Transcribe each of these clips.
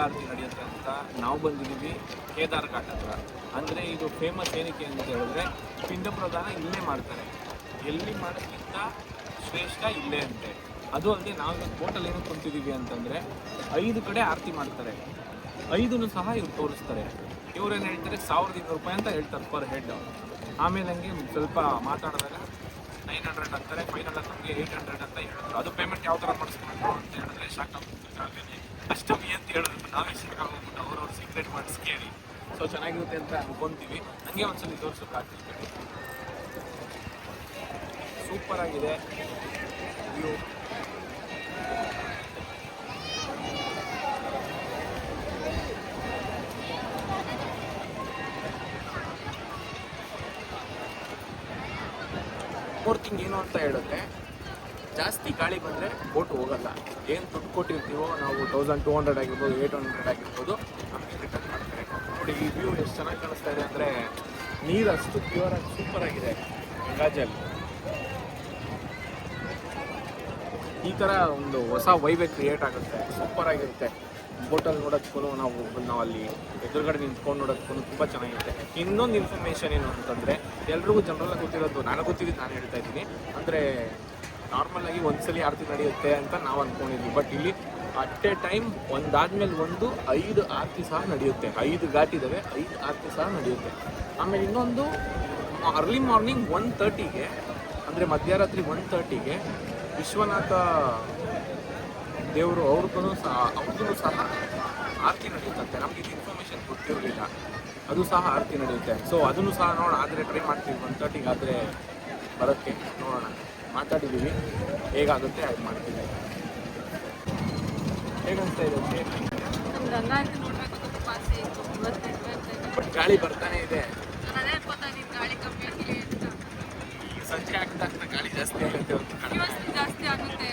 ಗಂಗಾ ಆರತಿ ನಡೆಯುತ್ತೆ ಅಂತ ನಾವು ಬಂದಿದ್ದೀವಿ ಕೇದಾರ್ ಘಾಟ್ ಹತ್ರ. ಅಂದರೆ ಇದು ಫೇಮಸ್ ಏನಕ್ಕೆ ಅಂತ ಹೇಳಿದ್ರೆ ಪಿಂಡ ಪ್ರದಾನ ಇಲ್ಲೇ ಮಾಡ್ತಾರೆ. ಎಲ್ಲಿ ಮಾಡೋಕ್ಕಿಂತ ಶ್ರೇಷ್ಠ ಇಲ್ಲೇ ಅಂತೆ. ಅದು ಅಲ್ಲದೆ ನಾವು ಏನೋ ಏನಕ್ಕೆ ಕುಂತಿದ್ದೀವಿ ಅಂತಂದರೆ ಐದು ಕಡೆ ಆರತಿ ಮಾಡ್ತಾರೆ. ಐದನ್ನು ಸಹ ಇವ್ರು ತೋರಿಸ್ತಾರೆ. ಇವರೇನು ಹೇಳ್ತಾರೆ? ಸಾವಿರದ ಇನ್ನೂರು ರೂಪಾಯಿ ಅಂತ ಹೇಳ್ತಾರೆ ಪರ್ ಹೆಡ್ ಆಮೇಲೆ ಹಂಗೆ ಸ್ವಲ್ಪ ಮಾತಾಡಿದಾಗ ನೈನ್ ಹಂಡ್ರೆಡ್ ಅಂತಾರೆ. ಫೈನಲ್ ನಮಗೆ ಏಯ್ಟ್ ಹಂಡ್ರೆಡ್ ಅಂತ ಹೇಳ್ತಾರೆ. ಅದು ಪೇಮೆಂಟ್ ಯಾವ ಥರ ಮಾಡಿಸ್ಕೊಂಡು ಅಂತ ಹೇಳಿದ್ರೆ ಶಾಕ್ ಆಗ್ಬಿಟ್ಟು ಹೇಳಿದ್ರು ನಾವೇ ಶಾಕ್ ಆಗೋಗ್ಬಿಟ್ಟು ಅವ್ರವ್ರ ಸೀಕ್ರೆಟ್ ಮಾಡಿಸ್ ಕೇಳಿ. ಸೊ ಚೆನ್ನಾಗಿರುತ್ತೆ ಅಂತ ಅನ್ಕೊಂತೀವಿ. ಹಂಗೆ ಒಂದ್ಸಲಿ ತೋರಿಸೋಕ್ಕಾಗ್ತಿದೆ ಸೂಪರ್ ಆಗಿದೆ. ವ್ಯೂ ತಿಂಗ್ ಏನು ಅಂತ ಹೇಳುತ್ತೆ? ಜಾಸ್ತಿ ಗಾಳಿ ಬಂದರೆ ಬೋಟ್ ಹೋಗಲ್ಲ. ಏನು ದುಡ್ಡು ಕೊಟ್ಟಿರ್ತೀವೋ ನಾವು ತೌಸಂಡ್ ಟೂ ಹಂಡ್ರೆಡ್ ಆಗಿರ್ಬೋದು ಏಯ್ಟ್ ಹಂಡ್ರೆಡ್ ಆಗಿರ್ಬೋದು ಮಾಡ್ತಾರೆ. ನೋಡಿ, ಈ ವ್ಯೂ ಎಷ್ಟು ಚೆನ್ನಾಗಿ ಕಾಣಿಸ್ತಾ ಇದೆ ಅಂದರೆ ನೀರು ಅಷ್ಟು ಪ್ಯೂರ್ ಆಗಿ ಸೂಪರ್ ಆಗಿದೆ ಗಂಗಾಜಲ್. ಈ ಥರ ಒಂದು ಹೊಸ ವೈಬೆ ಕ್ರಿಯೇಟ್ ಆಗುತ್ತೆ ಸೂಪರ್ ಆಗಿರುತ್ತೆ. ಬೋಟಲ್ಲಿ ನೋಡೋದಕ್ಕೂ ನಾವು ನಾವು ಅಲ್ಲಿ ಎದುರುಗಡೆ ನಿಂತ್ಕೊಂಡು ನೋಡೋದಕ್ಕೂ ತುಂಬ ಚೆನ್ನಾಗಿರುತ್ತೆ. ಇನ್ನೊಂದು ಇನ್ಫಾರ್ಮೇಷನ್ ಏನು ಅಂತಂದರೆ, ಎಲ್ರಿಗೂ ಜನರಲ್ಲ ಗೊತ್ತಿರೋದು, ನಾನು ಗೊತ್ತಿದ್ದು ನಾನು ಹೇಳ್ತಾ ಇದ್ದೀನಿ. ಅಂದರೆ ನಾರ್ಮಲ್ ಆಗಿ ಒಂದ್ಸಲಿ ಆರತಿ ನಡೆಯುತ್ತೆ ಅಂತ ನಾವು ಅಂದ್ಕೊಂಡಿದ್ವಿ ಬಟ್ ಇಲ್ಲಿ ಅಟ್ ಎ ಟೈಮ್ ಒಂದಾದ್ಮೇಲೆ ಒಂದು ಐದು ಆರತಿ ಸಹ ನಡೆಯುತ್ತೆ. ಐದು ಘಾಟ್ ಇದ್ದಾವೆ ಐದು ಆರತಿ ಸಹ ನಡೆಯುತ್ತೆ. ಆಮೇಲೆ ಇನ್ನೊಂದು ಅರ್ಲಿ ಮಾರ್ನಿಂಗ್ ಒನ್ ತರ್ಟಿಗೆ ಅಂದರೆ ಮಧ್ಯರಾತ್ರಿ ಒನ್ ತರ್ಟಿಗೆ ವಿಶ್ವನಾಥ ದೇವರು ಅವ್ರಿಗೂ ಸಹ ಅವ್ರಿಗೂ ಸಹ ಆರತಿ ನಡೆಯುತ್ತಂತೆ. ನಮಗೆ ಇದು ಇನ್ಫಾರ್ಮೇಷನ್ ಗೊತ್ತಿರಲಿಲ್ಲ. ಅದು ಸಹ ಆರತಿ ನಡೆಯುತ್ತೆ. ಸೊ ಅದನ್ನು ಸಹ ನೋಡೋಣ. ಆದರೆ ಟ್ರೈ ಮಾಡ್ತೀವಿ. ಒನ್ ತರ್ಟಿಗೆ ಆದರೆ ಬರೋಕ್ಕೆ ನೋಡೋಣ. ಮಾತಾಡಿದ್ದೀವಿ. ಹೇಗಾಗುತ್ತೆ ಹಾಗೆ ಮಾಡ್ತೀವಿ. ಹೇಗನ್ಸ್ತಾ ಇದೆ ಬಟ್ ಗಾಳಿ ಬರ್ತಾನೆ ಇದೆ. ಈ ಸಂಜೆ ಆಗ್ತಾ ಆಗ್ತಾ ಗಾಳಿ ಜಾಸ್ತಿ ಆಗುತ್ತೆ ಜಾಸ್ತಿ ಆಗುತ್ತೆ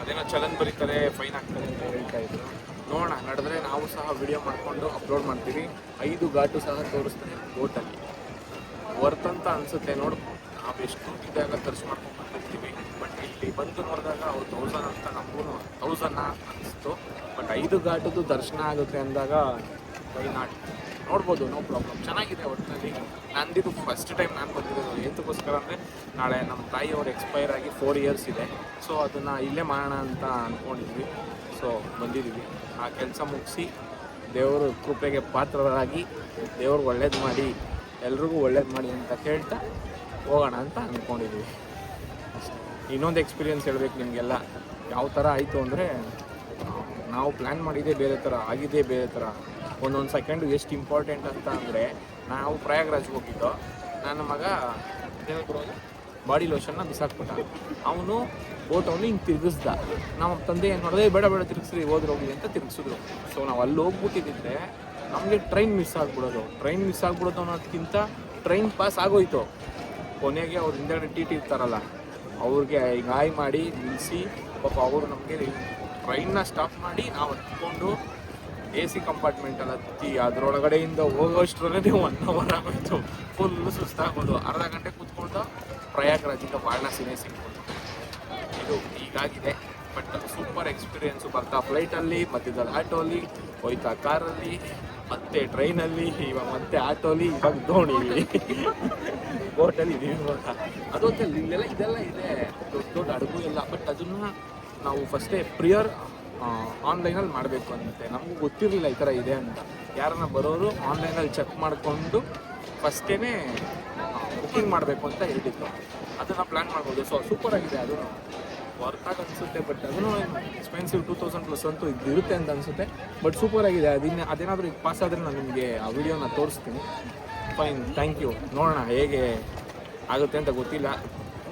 ಅದೇನೋ ಚಲನ್ ಬರೀತಾರೆ ಫೈನ್ ಆಗ್ತಾರೆ ಅಂತ ಹೇಳ್ತಾ ಇದ್ರು. ನೋಡೋಣ ನಡೆದ್ರೆ ನಾವು ಸಹ ವಿಡಿಯೋ ಮಾಡಿಕೊಂಡು ಅಪ್ಲೋಡ್ ಮಾಡ್ತೀವಿ. ಐದು ಘಾಟು ಸಹ ತೋರಿಸ್ತಾರೆ ಬೋಟಲ್ಲಿ ವರ್ತ್ ಅಂತ ಅನಿಸುತ್ತೆ ನೋಡು. ನಾವು ಎಷ್ಟು ಇದಾಗ ಖರ್ಚು ಮಾಡ್ಕೊಂಡು ಬಂದಿರ್ತೀವಿ. ಬಟ್ ಇಲ್ಲಿ ಬಂದು ನೋಡಿದಾಗ ಅವ್ರು ತೌಸಂಡ್ ಅಂತ ನಮಗೂ ತೌಸಂಡ್ ಅನಿಸ್ತು. ಬಟ್ ಐದು ಘಾಟದ್ದು ದರ್ಶನ ಆಗುತ್ತೆ ಅಂದಾಗ ನಾಟ್ ನೋಡ್ಬೋದು ನೋ ಪ್ರಾಬ್ಲಮ್ ಚೆನ್ನಾಗಿದೆ ಒಟ್ಟಿನಲ್ಲಿ ನಂದಿದು ಫಸ್ಟ್ ಟೈಮ್ ನಾನು ಬಂದಿರೋದು. ಎಂತಕ್ಕೋಸ್ಕರ ಅಂದರೆ ನಾಳೆ ನಮ್ಮ ತಾಯಿಯವ್ರು ಎಕ್ಸ್ಪೈರ್ ಆಗಿ ಫೋರ್ ಇಯರ್ಸ್ ಇದೆ. ಸೊ ಅದನ್ನು ಇಲ್ಲೇ ಮಾಡೋಣ ಅಂತ ಅಂದ್ಕೊಂಡಿದ್ವಿ ಸೊ ಬಂದಿದ್ದೀವಿ ಆ ಕೆಲಸ ಮುಗಿಸಿ ದೇವರು ಕೃಪೆಗೆ ಪಾತ್ರರಾಗಿ ದೇವ್ರಿಗೆ ಒಳ್ಳೇದು ಮಾಡಿ, ಎಲ್ರಿಗೂ ಒಳ್ಳೇದು ಮಾಡಿ ಅಂತ ಕೇಳ್ತಾ ಹೋಗೋಣ ಅಂತ ಅಂದ್ಕೊಂಡಿದ್ವಿ ಇನ್ನೊಂದು ಎಕ್ಸ್ಪೀರಿಯನ್ಸ್ ಹೇಳ್ಬೇಕು ನಿಮಗೆಲ್ಲ. ಯಾವ ಥರ ಆಯಿತು ಅಂದರೆ, ನಾವು ಪ್ಲ್ಯಾನ್ ಮಾಡಿದ್ದೇ ಬೇರೆ ಥರ ಆಗಿದೆ ಬೇರೆ ಥರ ಒಂದೊಂದು ಸೆಕೆಂಡು ಎಷ್ಟು ಇಂಪಾರ್ಟೆಂಟ್ ಅಂತ ಅಂದರೆ, ನಾವು ಪ್ರಯಾಗ್ರಾಜ್ಗೆ ಹೋಗಿದ್ದೋ. ನನ್ನ ಮಗ ಬಾಡಿ ಲೋಷನ್ನ ಬಿಸಾಕ್ಬಿಟ್ಟ. ಅವನು ಬೋಟವನ್ನು ಹಿಂಗೆ ತಿರುಗಿಸ್ದ. ನಮ್ಮ ತಂದೆ ಏನು ಮಾಡಿದೆ ಬೇಡ ಬೇಡ, ತಿರುಗಿಸ್ರಿ, ಹೋದ್ರೆ ಹೋಗಿ ಅಂತ ತಿರುಗಿಸಿದ್ರು. ಸೊ ನಾವು ಅಲ್ಲಿ ಹೋಗ್ಬಿಟ್ಟಿದ್ದಿದ್ರೆ ನಮಗೆ ಟ್ರೈನ್ ಮಿಸ್ ಆಗ್ಬಿಡೋದು. ಟ್ರೈನ್ ಮಿಸ್ ಆಗ್ಬಿಡೋದು ಅನ್ನೋದಕ್ಕಿಂತ ಟ್ರೈನ್ ಪಾಸ್ ಆಗೋಯ್ತು. ಕೊನೆಗೆ ಅವ್ರ ಹಿಂದೆಗಡೆ ಟಿ ಟಿ ಇರ್ತಾರಲ್ಲ, ಅವ್ರಿಗೆ ಗಾಯ ಮಾಡಿ ನಿಲ್ಲಿಸಿ ಪಾಪ ಅವರು ನಮಗೆ ಟ್ರೈನ್ನ ಸ್ಟಾಪ್ ಮಾಡಿ ನಾವು ಹತ್ಕೊಂಡು ಎ ಸಿ ಕಂಪಾರ್ಟ್ಮೆಂಟಲ್ಲಿ ಹತ್ತಿ, ಅದರೊಳಗಡೆಯಿಂದ ಹೋಗೋಷ್ಟರಲ್ಲೇ ಒನ್ ಅವರ್ ಆಗೋಯ್ತು. ಫುಲ್ ಸುಸ್ತಾಗೋದು. ಅರ್ಧ ಗಂಟೆ ಕೂತ್ಕೊಂಡು ಪ್ರಯಾಗ್ರಾಜಿಂದ ವಾರಣಾಸಿನೇ ಸಿಗ್ಬೋದು ಇದು ಹೀಗಾಗಿದೆ. ಬಟ್ ಸೂಪರ್ ಎಕ್ಸ್ಪೀರಿಯೆನ್ಸು ಬರ್ತಾ ಫ್ಲೈಟಲ್ಲಿ ಮಧ್ಯದಲ್ಲಿ ಆಟೋಲಿ ಹೋಯ್ತಾ ಕಾರಲ್ಲಿ ಮತ್ತೆ ಟ್ರೈನಲ್ಲಿ ಇವಾಗ ಮತ್ತೆ ಆಟೋಲಿ ಇವಾಗ ದೋಣಿ ಬೋಟಲ್ಲಿ ಇದೀವಿ ಇವಾಗ ಅದು ಅಂತ ಇಲ್ಲೆಲ್ಲ ಇದೆಲ್ಲ ಇದೆ. ದೊಡ್ಡ ದೊಡ್ಡ ಹಡಗು ಎಲ್ಲ ಬಟ್ ಅದನ್ನು ನಾವು ಫಸ್ಟೇ ಪ್ರಿಯರ್ ಆನ್ಲೈನಲ್ಲಿ ಮಾಡಬೇಕು ಅಂತೆ. ನಮಗೂ ಗೊತ್ತಿರಲಿಲ್ಲ ಈ ಥರ ಇದೆ ಅಂತ. ಯಾರನ್ನ ಬರೋರು ಆನ್ಲೈನಲ್ಲಿ ಚೆಕ್ ಮಾಡಿಕೊಂಡು ಫಸ್ಟೇ ಬುಕ್ಕಿಂಗ್ ಮಾಡಬೇಕು ಅಂತ ಹೇಳಿದ್ದು ಅದನ್ನು ಪ್ಲ್ಯಾನ್ ಮಾಡ್ಬೋದು. ಸೊ ಸೂಪರ್ ಆಗಿದೆ ಅದು. ವರ್ತಾಗ ಅನಿಸುತ್ತೆ ಬಟ್ ಅದನ್ನು ಎಕ್ಸ್ಪೆನ್ಸಿವ್ ಟೂ ತೌಸಂಡ್ ಪ್ಲಸ್ ಅಂತೂ ಇದು ಇರುತ್ತೆ ಅಂತ ಅನಿಸುತ್ತೆ. ಬಟ್ ಸೂಪರ್ ಆಗಿದೆ. ಅದಿನ್ನ ಅದೇನಾದರೂ ಈಗ ಪಾಸ್ ಆದರೆ ನಾನು ನಿಮಗೆ ಆ ವಿಡಿಯೋನ ತೋರಿಸ್ತೀನಿ. ಫೈನ್ ಥ್ಯಾಂಕ್ ಯು ನೋಡೋಣ ಹೇಗೆ ಆಗುತ್ತೆ ಅಂತ ಗೊತ್ತಿಲ್ಲ.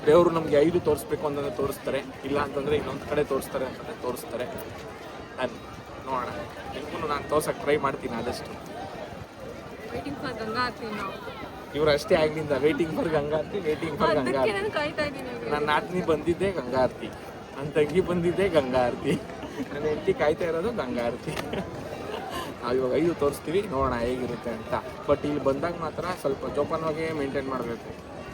ದೇವರು ನಮಗೆ ಐದು ತೋರಿಸ್ಬೇಕು ಅಂತಂದರೆ ತೋರಿಸ್ತಾರೆ. ಇಲ್ಲ ಅಂತಂದರೆ ಇನ್ನೊಂದು ಕಡೆ ತೋರಿಸ್ತಾರೆ ಅಂತಂದರೆ ತೋರಿಸ್ತಾರೆ. ಅದು ನೋಡೋಣ. ನಿಮಗೂ ನಾನು ತೋರ್ಸಕ್ಕೆ ಟ್ರೈ ಮಾಡ್ತೀನಿ ಆದಷ್ಟು. ಇವ್ರು ಅಷ್ಟೇ ಆಗ್ಲಿಂದ waiting for Gangarthi waiting for Gangarthi ನನ್ನ ನಾಟ್ನಿ ಬಂದಿದ್ದೆ ಗಂಗಾ ಆರತಿ. ನನ್ನ ತಂಗಿ ಬಂದಿದ್ದೆ ಗಂಗಾ ಆರತಿ. ನನ್ನ ಹೆಂಡತಿ ಕಾಯ್ತಾ ಇರೋದು ಗಂಗಾರ್ತಿ ಇವಾಗ ಐದು ತೋರಿಸ್ತೀವಿ ನೋಡೋಣ ಹೇಗಿರುತ್ತೆ ಅಂತ. ಬಟ್ ಇಲ್ಲಿ ಬಂದಾಗ ಮಾತ್ರ ಸ್ವಲ್ಪ ಜೋಪಾನವಾಗಿ ಮೇಂಟೈನ್ ಮಾಡಬೇಕು.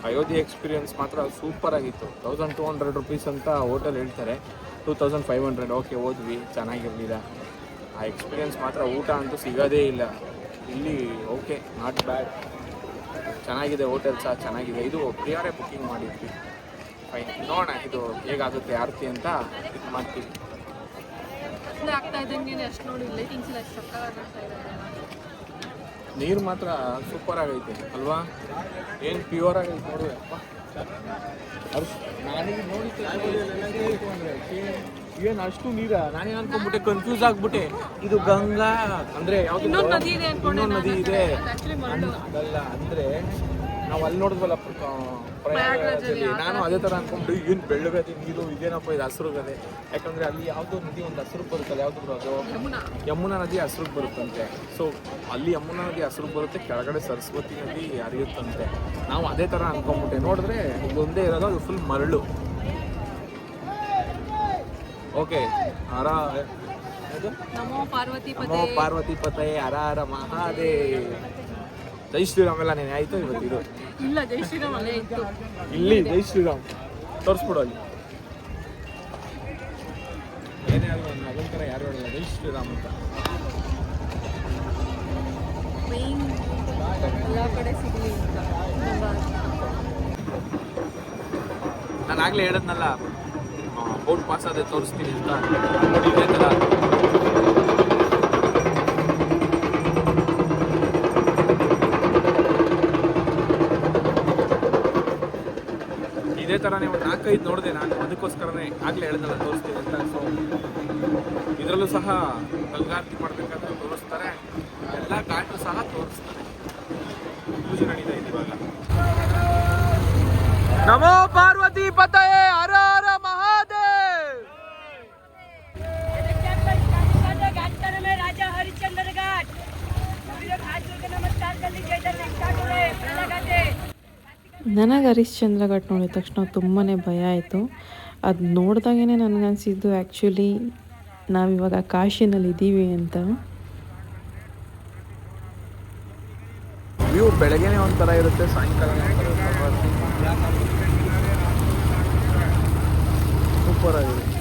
ಅಯೋಧ್ಯೆ ಎಕ್ಸ್ಪೀರಿಯನ್ಸ್ ಮಾತ್ರ ಸೂಪರ್ ಆಗಿತ್ತು. ತೌಸಂಡ್ ಟೂ ಹಂಡ್ರೆಡ್ ರುಪೀಸ್ ಅಂತ ಹೋಟೆಲ್ ಹೇಳ್ತಾರೆ. Two thousand five hundred okay ಹೋದ್ವಿ ಚೆನ್ನಾಗಿರಲಿಲ್ಲ. ಆ ಎಕ್ಸ್ಪೀರಿಯನ್ಸ್ ಮಾತ್ರ ಊಟ ಅಂತೂ ಸಿಗೋದೇ ಇಲ್ಲ. ಇಲ್ಲಿ ಓಕೆ ನಾಟ್ ಬ್ಯಾಡ್ ಚೆನ್ನಾಗಿದೆ ಹೋಟೆಲ್ ಸಹ ಚೆನ್ನಾಗಿದೆ. ಇದು ಪ್ರಿಯಾರೇ ಬುಕ್ಕಿಂಗ್ ಮಾಡಿದ್ವಿ. ಫೈನ್ ನೋಡೋಣ ಇದು ಹೇಗಾಗುತ್ತೆ ಆರತಿ ಅಂತ ಇದು ಮಾಡ್ತೀವಿ. ಮುಂದೆ ಆಗ್ತಾ ಇದ್ದಂಗೆ ಅಷ್ಟು ನೋಡಿ ಲೈಟಿಂಗ್ಸ್ ಎಲ್ಲ ಎಷ್ಟು ಸಕ್ಕತ್ತಾಗಿ ಇದೆ ನೀರು ಮಾತ್ರ ಸೂಪರ್ ಆಗೈತೆ ಅಲ್ವಾ? ಏನು ಪ್ಯೂರ್ ಆಗೈತೆ ನೋಡುವೆ ಅಪ್ಪ ನಾನೀಗ ಏನು ಅಷ್ಟು ನೀರ ನಾನೇ ಅನ್ಕೊಂಡ್ಬಿಟ್ಟೆ ಕನ್ಫ್ಯೂಸ್ ಆಗ್ಬಿಟ್ಟೆ. ಇದು ಗಂಗಾ ಅಂದ್ರೆ ಯಾವ್ದು ಇನ್ನೊಂದು ನದಿ ಇದೆ ಅನ್ಕೊಂಡೆ ಇನ್ನೊಂದು ನದಿ ಇದೆ. ಆಕ್ಚುಲಿ ಮರಳು ಅದಲ್ಲ ಅಂದ್ರೆ ನಾವು ಅಲ್ಲಿ ನೋಡಿದ್ವಲ್ಲ ಪ್ರ- ಪ್ರಯಾಗರಾಜಲ್ಲಿ. ನಾನು ಅದೇ ತರ ಅನ್ಕೊಂಡು ಏನು ಬೆಳ್ಳಗದೆ ನೀರು ಇದೇನಪ್ಪ ಇದು ಹಸಿರು ಗದೆ ಯಾಕಂದ್ರೆ ಅಲ್ಲಿ ಯಾವ್ದೋ ನದಿ ಒಂದು ಹಸಿರು ಬರುತ್ತಲ್ಲ ಯಾವ್ದು ಅದು? ಯಮುನಾ. ಯಮುನಾ ನದಿ ಹಸಿರು ಬರುತ್ತಂತೆ. ಸೊ ಅಲ್ಲಿ ಯಮುನಾ ನದಿ ಹಸಿರು ಬರುತ್ತೆ ಕೆಳಗಡೆ ಸರಸ್ವತಿ ನದಿ ಹರಿಯುತ್ತಂತೆ. ನಾವು ಅದೇ ಥರ ಅನ್ಕೊಂಡ್ಬಿಟ್ಟೆ ನೋಡಿದ್ರೆ ಒಂದೇ ಇರೋದು ಅದು ಫುಲ್ ಮರಳು. ಓಕೆ ಹರ ನಮೋ ಪಾರ್ವತಿ ನಮೋ ಪಾರ್ವತಿ ಪತಯೇ ಹರ ಹರ ಮಹಾದೇ ಜೈ ಶ್ರೀರಾಮ್ ಎಲ್ಲ ನೆನೆ ಆಯ್ತು ಇವತ್ತು ಇದು? ಇಲ್ಲ ಜೈ ಶ್ರೀರಾಮ್ ಅಲ್ಲೇ ಇತ್ತು. ಇಲ್ಲಿ ಜೈ ಶ್ರೀರಾಮ್. ತೋರಿಸ್ಬಿಡು ಅಲ್ಲಿ. ಏನೇ ಆಗಲಿ ಒಂದು ಮಗನ ಥರ ಯಾರು ಹೇಳಲ್ಲ ಜೈ ಶ್ರೀರಾಮ್ ಅಂತ. ಎಲ್ಲ ಕಡೆ ಸಿಗಲಿ ಅಂತ. ನಾನು ಆಗಲೇ ಹೇಳಿದ್ನಲ್ಲ. ಬೋಟ್ ಪಾಸ್ ಆದರೆ ತೋರಿಸ್ತೀನಿ ಅಂತ ನೋಡಿ ಇದೇ ಥರ ಇದೇ ಥರನೇ ಒಂದು ನಾಲ್ಕೈದು ನೋಡಿದೆ ನಾನು, ಅದಕ್ಕೋಸ್ಕರನೇ ಆಗಲೇ ಹೇಳಿದ್ನಲ್ಲ ತೋರಿಸ್ತೀನಿ ಅಂತ. ಸೊ ಇದರಲ್ಲೂ ಸಹ ಗಂಗಾರತಿ ಮಾಡಬೇಕಾದ್ರೆ ತೋರಿಸ್ತಾರೆ. ಎಲ್ಲ ಘಾಟು ಸಹ ತೋರಿಸ್ತಾರೆ. ಪೂಜೆ ನಡೀತಾ ಇವಾಗ. ನಮೋ ಪಾರ್ವತಿ ನನಗೆ ಹರಿಶ್ಚಂದ್ರ ಘಟ್ ನೋಡಿದ ತಕ್ಷಣ ತುಂಬಾ ಭಯ ಆಯಿತು. ಅದು ನೋಡಿದಾಗೇ ನನಗನ್ಸಿದ್ದು ಆ್ಯಕ್ಚುಲಿ ನಾವಿವಾಗ ಕಾಶಿನಲ್ಲಿ ಇದ್ದೀವಿ ಅಂತ. ವ್ಯೂ ಬೆಳಗ್ಗೆನೆ ಒಂಥರ ಇರುತ್ತೆ ಸಾಯಂಕಾಲ ಸೂಪರ್ ಆಗಿದೆ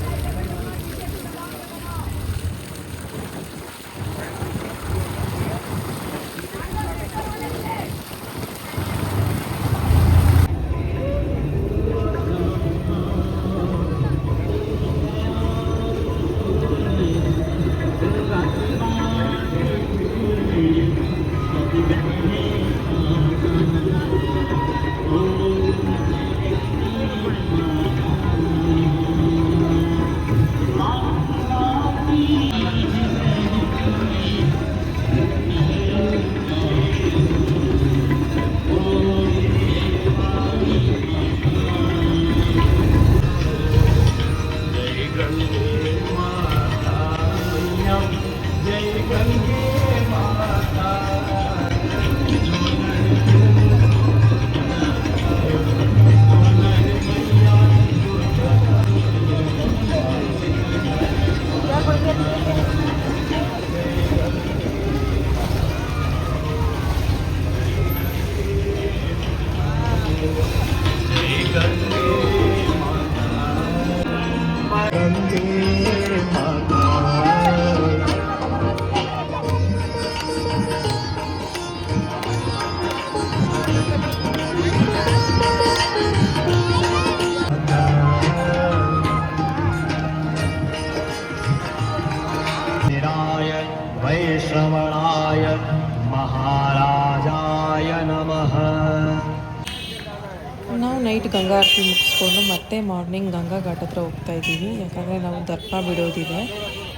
ನೈಟ್ ಗಂಗಾ ಆರತಿ ಮುಗಿಸ್ಕೊಂಡು ಮತ್ತೆ ಮಾರ್ನಿಂಗ್ ಗಂಗಾ ಘಾಟ್ ಹತ್ರ ಹೋಗ್ತಾ ಇದ್ದೀವಿ. ಯಾಕಂದರೆ ನಾವು ದರ್ಪ ಬಿಡೋದಿದೆ.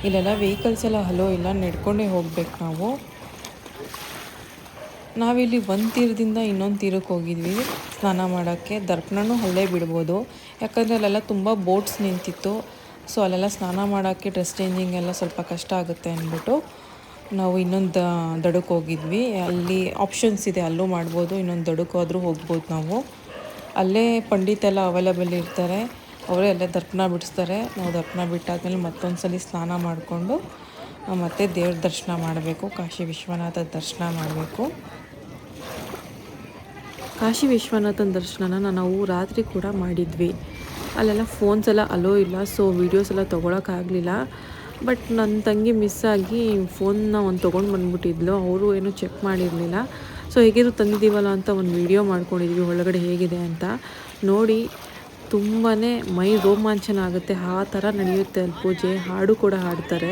ಇಲ್ಲೆಲ್ಲ ವೆಹಿಕಲ್ಸ್ ಎಲ್ಲ ಹಲೋ ಇಲ್ಲ ನಡ್ಕೊಂಡೇ ಹೋಗ್ಬೇಕು ನಾವು. ನಾವಿಲ್ಲಿ ಒಂದು ತೀರದಿಂದ ಇನ್ನೊಂದು ತೀರಕ್ಕೆ ಹೋಗಿದ್ವಿ ಸ್ನಾನ ಮಾಡೋಕ್ಕೆ. ದರ್ಪಣನೂ ಅಲ್ಲೇ ಬಿಡ್ಬೋದು. ಯಾಕಂದರೆ ಅಲ್ಲೆಲ್ಲ ತುಂಬ ಬೋಟ್ಸ್ ನಿಂತಿತ್ತು. ಸೊ ಅಲ್ಲೆಲ್ಲ ಸ್ನಾನ ಮಾಡೋಕ್ಕೆ ಡ್ರೆಸ್ ಚೇಂಜಿಂಗ್ ಎಲ್ಲ ಸ್ವಲ್ಪ ಕಷ್ಟ ಆಗುತ್ತೆ ಅಂದ್ಬಿಟ್ಟು ನಾವು ಇನ್ನೊಂದು ದಡಕ್ಕೆ ಹೋಗಿದ್ವಿ. ಅಲ್ಲಿ ಆಪ್ಷನ್ಸ್ ಇದೆ. ಅಲ್ಲೂ ಮಾಡ್ಬೋದು, ಇನ್ನೊಂದು ದಡಕ್ಕೆ ಹೋದ್ರೂ ಹೋಗ್ಬೋದು ನಾವು. ಅಲ್ಲೇ ಪಂಡಿತ ಎಲ್ಲ ಅವೈಲೇಬಲ್ ಇರ್ತಾರೆ. ಅವರೇ ಅಲ್ಲೇ ದರ್ಪಣ ಬಿಡಿಸ್ತಾರೆ. ನಾವು ದರ್ಪಣ ಬಿಟ್ಟಾದ್ಮೇಲೆ ಮತ್ತೊಂದು ಸಲ ಸ್ನಾನ ಮಾಡಿಕೊಂಡು ಮತ್ತೆ ದೇವ್ರ ದರ್ಶನ ಮಾಡಬೇಕು. ಕಾಶಿ ವಿಶ್ವನಾಥ ದರ್ಶನ ಮಾಡಬೇಕು. ಕಾಶಿ ವಿಶ್ವನಾಥನ ದರ್ಶನನ ನಾವು ರಾತ್ರಿ ಕೂಡ ಮಾಡಿದ್ವಿ. ಅಲ್ಲೆಲ್ಲ ಫೋನ್ಸ್ ಎಲ್ಲ ಅಲೋ ಇಲ್ಲ ಸೊ ವೀಡಿಯೋಸ್ ಎಲ್ಲ ತೊಗೊಳಕ್ಕಾಗಲಿಲ್ಲ ಬಟ್ ನನ್ನ ತಂಗಿ ಮಿಸ್ ಆಗಿ ಫೋನ್ನ ಒಂದು ತೊಗೊಂಡು ಬಂದ್ಬಿಟ್ಟಿದ್ಲು. ಅವರು ಏನೂ ಚೆಕ್ ಮಾಡಿರಲಿಲ್ಲ. ಸೊ ಹೇಗಿದ್ರು ತಂದಿದ್ದೀವಲ್ಲ ಅಂತ ಒಂದು ವಿಡಿಯೋ ಮಾಡ್ಕೊಂಡಿದ್ವಿ, ಒಳಗಡೆ ಹೇಗಿದೆ ಅಂತ. ನೋಡಿ ತುಂಬಾ ಮೈ ರೋಮಾಂಚನ ಆಗುತ್ತೆ, ಆ ಥರ ನಡೆಯುತ್ತೆ ಅಲ್ಲಿ ಪೂಜೆ ಹಾಡು ಕೂಡ ಹಾಡ್ತಾರೆ.